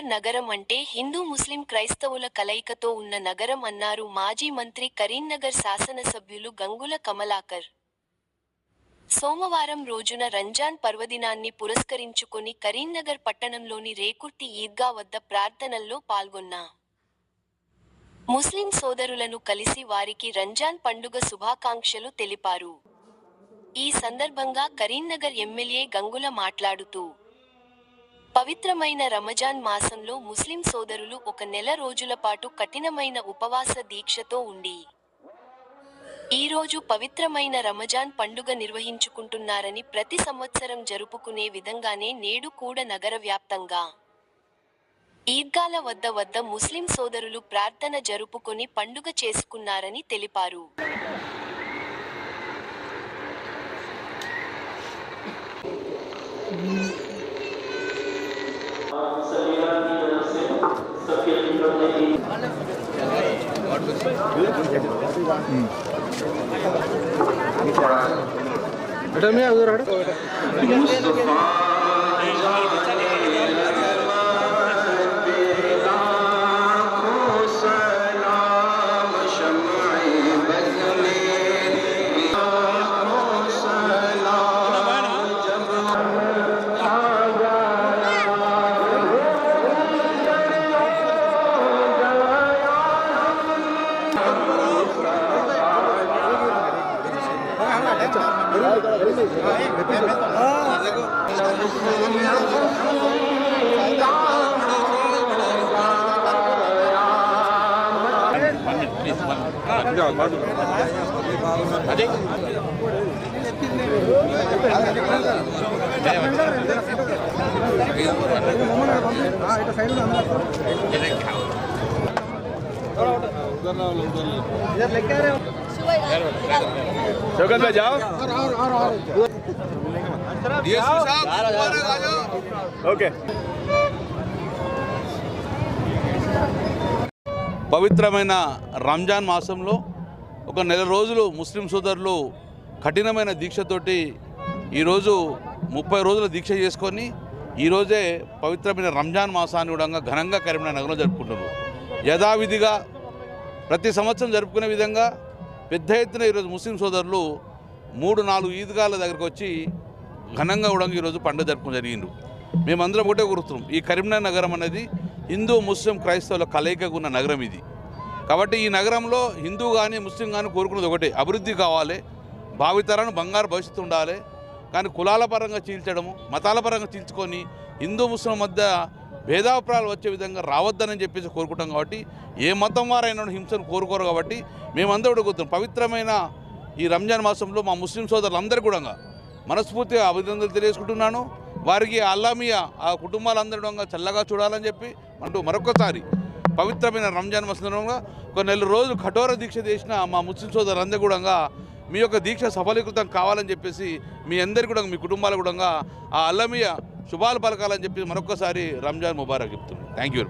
నగరం అంటే హిందూ ముస్లిం క్రైస్తవుల కలయికతో ఉన్న నగరం అన్నారు మాజీ మంత్రి కరీంనగర్ శాసనసభ్యులు గంగుల కమలాకర్. సోమవారం రోజున రంజాన్ పర్వదినాన్ని పురస్కరించుకొని కరీంనగర్ పట్టణంలోని రేకుర్తి ఈద్గా వద్ద ప్రార్థనల్లో పాల్గొన్నా. ముస్లిం సోదరులను కలిసి వారికి రంజాన్ పండుగ శుభాకాంక్షలు తెలిపారు. ఈ సందర్భంగా కరీంనగర్ ఎమ్మెల్యే గంగుల మాట్లాడుతూ పవిత్రమైన రమజాన్ మాసంలో ముస్లిం సోదరులు ఒక నెల రోజుల పాటు కఠినమైన ఉపవాస దీక్షతో ఉండి ఈ రోజు పవిత్రమైన రమజాన్ పండుగ నిర్వహించుకుంటున్నారని ప్రతి సంవత్సరం జరుపుకునే విధంగానే నేడు కూడా నగర వ్యాప్తంగా ఈద్గాల వద్ద వద్ద ముస్లిం సోదరులు ప్రార్థన జరుపుకొని పండుగ చేసుకున్నారని తెలిపారు. बेटा मैं उधर हट అదే సైడ్ में अंदर इधर लेके आ रहे हो शौकत भाई जाओ ओके పవిత్రమైన రంజాన్ మాసంలో ఒక నెల రోజులు ముస్లిం సోదరులు కఠినమైన దీక్షతోటి ఈరోజు ముప్పై రోజుల దీక్ష చేసుకొని ఈరోజే పవిత్రమైన రంజాన్ మాసాన్ని కూడా ఘనంగా కరీంనగర్ నగరంలో జరుపుకుంటున్నారు యథావిధిగా ప్రతి సంవత్సరం జరుపుకునే విధంగా పెద్ద ఎత్తున ఈరోజు ముస్లిం సోదరులు మూడు నాలుగు ఈద్గాల దగ్గరకు వచ్చి ఘనంగా కూడా ఈరోజు పండుగ జరుపుకుని జరిగిండు మేమందరం ఒకటే గుర్తున్నాం ఈ కరీంనగర్ నగరం అనేది హిందూ ముస్లిం క్రైస్తవుల కలయికగా ఉన్న నగరం ఇది. కాబట్టి ఈ నగరంలో హిందూ కానీ ముస్లిం కానీ కోరుకున్నది ఒకటే అభివృద్ధి కావాలి భావితరాన్ని బంగారు భవిష్యత్తు ఉండాలి కానీ కులాల పరంగా చీల్చడము మతాల పరంగా చీల్చుకొని హిందూ ముస్లిం మధ్య భేదాభిప్రాయాలు వచ్చే విధంగా రావద్దని చెప్పేసి కోరుకుంటాం కాబట్టి ఏ మతం వారైనా హింసను కోరుకోరు కాబట్టి మేమందరూ కూడా పవిత్రమైన ఈ రంజాన్ మాసంలో మా ముస్లిం సోదరులందరూ కూడా మనస్ఫూర్తిగా అభినందనలు తెలియజేసుకుంటున్నాను. వారికి అల్లామియా ఆ కుటుంబాలందరూ చల్లగా చూడాలని చెప్పి అంటూ మరొకసారి పవిత్రమైన రంజాన్ మాసంలో ఒక నెల రోజులు కఠోర దీక్ష చేసిన మా ముస్లిం సోదరులందరూ కూడా మీ యొక్క దీక్ష సఫలీకృతం కావాలని చెప్పేసి మీ అందరి కూడా మీ కుటుంబాలు కూడా ఆ అల్లమీయ శుభాలు పలకాలని చెప్పి మరొకసారి రంజాన్ ముబారక్ చెప్తున్నాను. Thank you